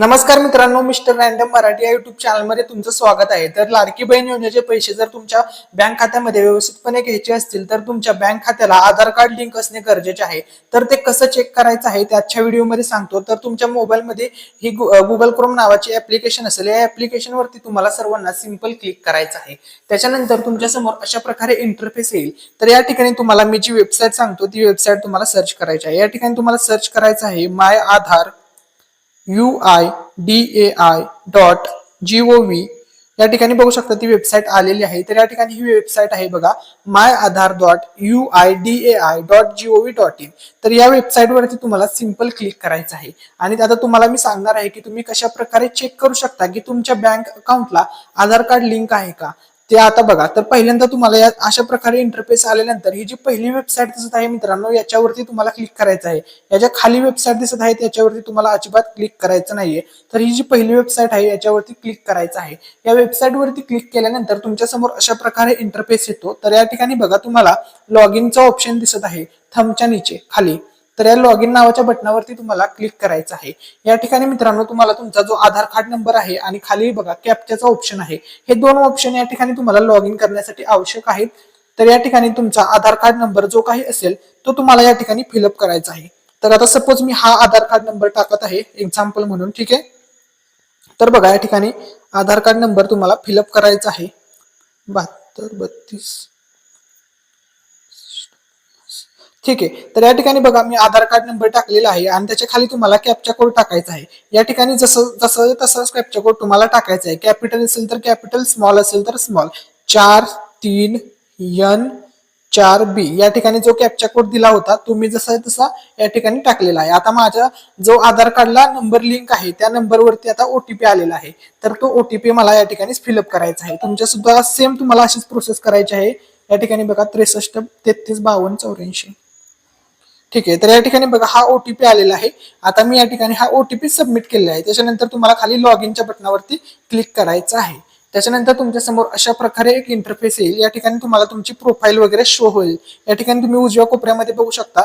नमस्कार मित्रांनो mister random Marathi या युट्यूब चॅनलमध्ये तुमचं स्वागत आहे. तर लाडकी बहीण योजनेचे पैसे जर तुमच्या बँक खात्यामध्ये व्यवस्थितपणे घ्यायचे असतील तर तुमच्या बँक खात्याला आधार कार्ड लिंक असणे गरजेचे आहे. तर ते कसं चेक करायचं आहे ते आजच्या व्हिडिओमध्ये सांगतो. तर तुमच्या मोबाईलमध्ये ही गुगल क्रोम नावाची ऍप्लिकेशन असेल या ऍप्लिकेशनवरती तुम्हाला सर्वांना सिंपल क्लिक करायचं आहे. त्याच्यानंतर तुमच्यासमोर अशा प्रकारे इंटरफेस येईल. तर या ठिकाणी तुम्हाला मी जी वेबसाईट सांगतो ती वेबसाईट तुम्हाला सर्च करायची आहे. या ठिकाणी तुम्हाला सर्च करायचं आहे my Aadhaar U I D A I dot G O V या ठिकाणी बघू शकता ती वेबसाईट आलेली आहे. तर या ठिकाणी ही वेबसाईट आहे बघा my Aadhaar dot U I D A I dot G O V dot in तर या वेबसाईटवरती तुम्हाला सिंपल क्लिक करायचं आहे. आणि आता तुम्हाला मी सांगणार आहे की तुम्ही कशा प्रकारे चेक करू शकता की तुमच्या बँक अकाउंटला आधार कार्ड लिंक आहे का? ते आता बघा तर पहिल्यांदा तुम्हाला या अशा प्रकारे इंटरफेस आल्यानंतर ही जी पहिली वेबसाईट दिसत आहे मित्रांनो याच्यावरती तुम्हाला क्लिक करायचं आहे. याच्या खाली वेबसाईट दिसत आहे त्याच्यावरती तुम्हाला अजिबात क्लिक करायचं नाहीये. तर ही जी पहिली वेबसाईट आहे याच्यावरती क्लिक करायचं आहे. या वेबसाईटवरती क्लिक केल्यानंतर तुमच्यासमोर अशा प्रकारे इंटरफेस येतो. तर या ठिकाणी बघा तुम्हाला लॉग इनचा ऑप्शन दिसत आहे थमच्या नीचे खाली. तर या लॉग इन नावाच्या बटनावरती तुम्हाला क्लिक करायचं आहे. या ठिकाणी मित्रांनो तुम्हाला तुमचा जो आधार कार्ड नंबर आहे आणि खाली बघा कॅप्चाचा ऑप्शन आहे. हे दोन ऑप्शन या ठिकाणी तुम्हाला लॉग इन करण्यासाठी आवश्यक आहेत. तर या ठिकाणी तुमचा आधार कार्ड नंबर जो काही असेल तो तुम्हाला या ठिकाणी फिलअप करायचा आहे. तर आता सपोज मी हा आधार कार्ड नंबर टाकत आहे एक्झाम्पल म्हणून ठीक आहे? तर बघा या ठिकाणी आधार कार्ड नंबर तुम्हाला फिलअप करायचा आहे. बहात्तर बत्तीस ठीक आहे. तर या ठिकाणी बघा मी आधार कार्ड नंबर टाकलेला आहे आणि त्याच्याखाली तुम्हाला कॅप्चा कोड टाकायचा आहे. या ठिकाणी जसं जसं तसंच कॅप्चा कोड तुम्हाला टाकायचा आहे. कॅपिटल असेल तर कॅपिटल स्मॉल असेल तर स्मॉल चार तीन यन चार बी या ठिकाणी जो कॅप्चा कोड दिला होता तुम्ही मी जसा तसा या ठिकाणी टाकलेला आहे. आता माझ्या जो आधार कार्डला नंबर लिंक आहे त्या नंबरवरती आता ओटीपी आलेला आहे. तर तो ओटीपी मला या ठिकाणी फिलअप करायचा आहे. तुमच्या सुद्धा सेम तुम्हाला अशीच प्रोसेस करायची आहे. या ठिकाणी बघा त्रेसष्ट तेहतीस बावन्न चौऱ्याऐंशी. ठीक आहे तर या ठिकाणी बघा हा ओटीपी आलेला आहे. आता मी या ठिकाणी हा ओटीपी सबमिट केलेला आहे. त्याच्यानंतर तुम्हाला खाली लॉग इनच्या बटनावरती क्लिक करायचं आहे. त्याच्यानंतर तुमच्यासमोर अशा प्रकारे एक इंटरफेस येईल. या ठिकाणी तुम्हाला तुमची प्रोफाईल वगैरे शो होईल. या ठिकाणी तुम्ही उजव्या कोपऱ्यामध्ये बघू शकता.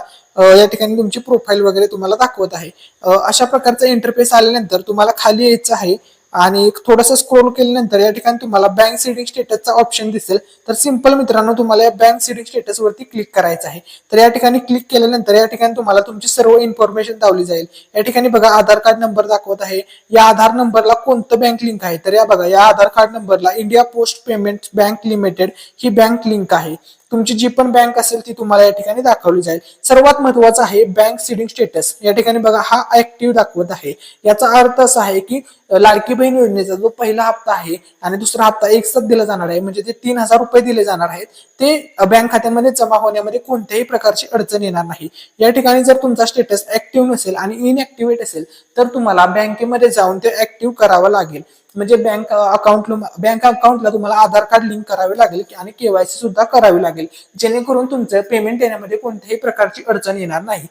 या ठिकाणी तुमची प्रोफाईल वगैरे तुम्हाला दाखवत आहे. अशा प्रकारचा इंटरफेस आल्यानंतर तुम्हाला खाली यायचं आहे. आणि थोडंसं स्क्रोल केल्यानंतर या ठिकाणी तुम्हाला बँक सेटिंग स्टेटसचा ऑप्शन दिसेल. तर सिंपल मित्रांनो तुम्हाला या बँक सेटिंग स्टेटस वरती क्लिक करायचं आहे. तर या ठिकाणी क्लिक केल्यानंतर या ठिकाणी तुम्हाला तुमची सर्व इन्फॉर्मेशन दावली जाईल. या ठिकाणी बघा आधार कार्ड नंबर दाखवत आहे. या आधार नंबरला कोणतं बँक लिंक आहे? तर या बघा या आधार कार्ड नंबरला India post payment bank limited ही बँक लिंक आहे. तुमची जी पण बँक असेल ती तुम्हाला या ठिकाणी दाखवली जाईल. सर्वात महत्वाचं आहे बँक सिडिंग स्टेटस. या ठिकाणी बघा हा ऍक्टिव्ह दाखवत आहे. याचा अर्थ असा आहे की लाडकी बहीण योजनेचा जो पहिला हप्ता आहे आणि दुसरा हप्ता एकसाथ दिला जाणार आहे म्हणजे ते तीन हजार रुपये दिले जाणार आहेत. ते बँक खात्यामध्ये जमा होण्यामध्ये कोणत्याही प्रकारची अडचण येणार नाही. या ठिकाणी जर तुमचा स्टेटस ऍक्टिव्ह नसेल आणि इनऍक्टिव्हेट असेल तर तुम्हाला बँकेमध्ये जाऊन ते ऍक्टिव्ह करावं लागेल. म्हणजे बँक अकाउंट बँक अकाउंटला तुम्हाला आधार कार्ड लिंक करावे लागेल आणि केवायसी सुद्धा करावी लागेल. जेणेकरून तुमचं पेमेंट देण्यामध्ये कोणत्याही प्रकारची अडचण येणार नाही.